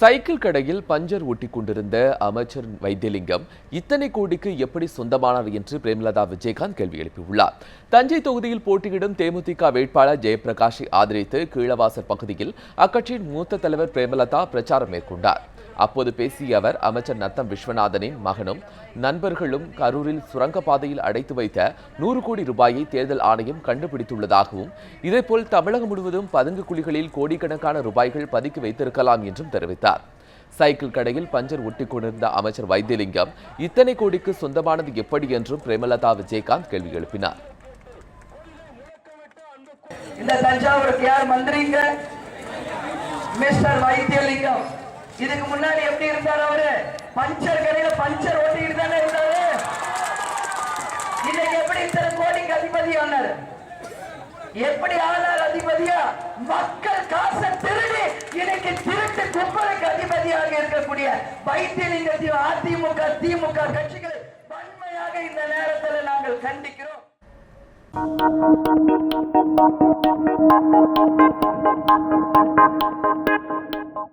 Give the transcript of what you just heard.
Cycle கடையில் puncture ஒட்டி கொண்டிருந்த அமைச்சர் வைத்தியலிங்கம் இத்தனை கோடிக்கு எப்படி சொந்தமானார் என்று பிரேமலதா விஜயகாந்த் கேள்வி எழுப்பியுள்ளார். தஞ்சை தொகுதியில் போட்டியிடும் தேமுதிக வேட்பாளர் ஜெயபிரகாஷை ஆதரித்து கீழவாசல் பகுதியில் அக்கட்சியின் மூத்த தலைவர் பிரேமலதா பிரச்சாரம் மேற்கொண்டார். அப்போது பேசிய அவர் அமைச்சர் நத்தம் விஸ்வநாதனின் மகனும் நண்பர்களும் கரூரில் சுரங்கப்பாதையில் அடைத்து வைத்த நூறு கோடி ரூபாயை தேர்தல் ஆணையம் கண்டுபிடித்துள்ளதாகவும் இதேபோல் தமிழகம் முழுவதும் பதுங்கு குழிகளில் கோடிக்கணக்கான ரூபாய்கள் பதுக்கி வைத்திருக்கலாம் என்றும் தெரிவித்தார். சைக்கிள் கடையில் பஞ்சர் ஒட்டிக் கொண்டிருந்த அமைச்சர் வைத்தியலிங்கம் இத்தனை கோடிக்கு சொந்தமானது எப்படி என்றும் பிரேமலதா விஜயகாந்த் கேள்வி எழுப்பினார். இந்த தஞ்சாவூருக்கு யார் மந்திரிங்க? மிஸ்டர் வைத்தியலிங்கம் இதுக்கு முன்னாடி எப்படி இருந்தார் அவரு? பஞ்சர் கடையில பஞ்சர் ஓட்டிக்கிட்டு தானே இருந்தாரு? இன்னைக்கு எப்படி இத்தனை கோடிக்கு அதிபதி ஆனாரு? எப்படி ஆனார் அதிபதியா? மக்கள் காசை திருடி இன்னைக்கு திருட்டு கும்பலுக்கு அதிபதியாக இருக்கக்கூடிய வைத்தியலிங்கத்தையும் அதிமுக திமுக கட்சிகளை வன்மையாக இந்த நேரத்தில் நாங்கள் கண்டிக்கிறோம்.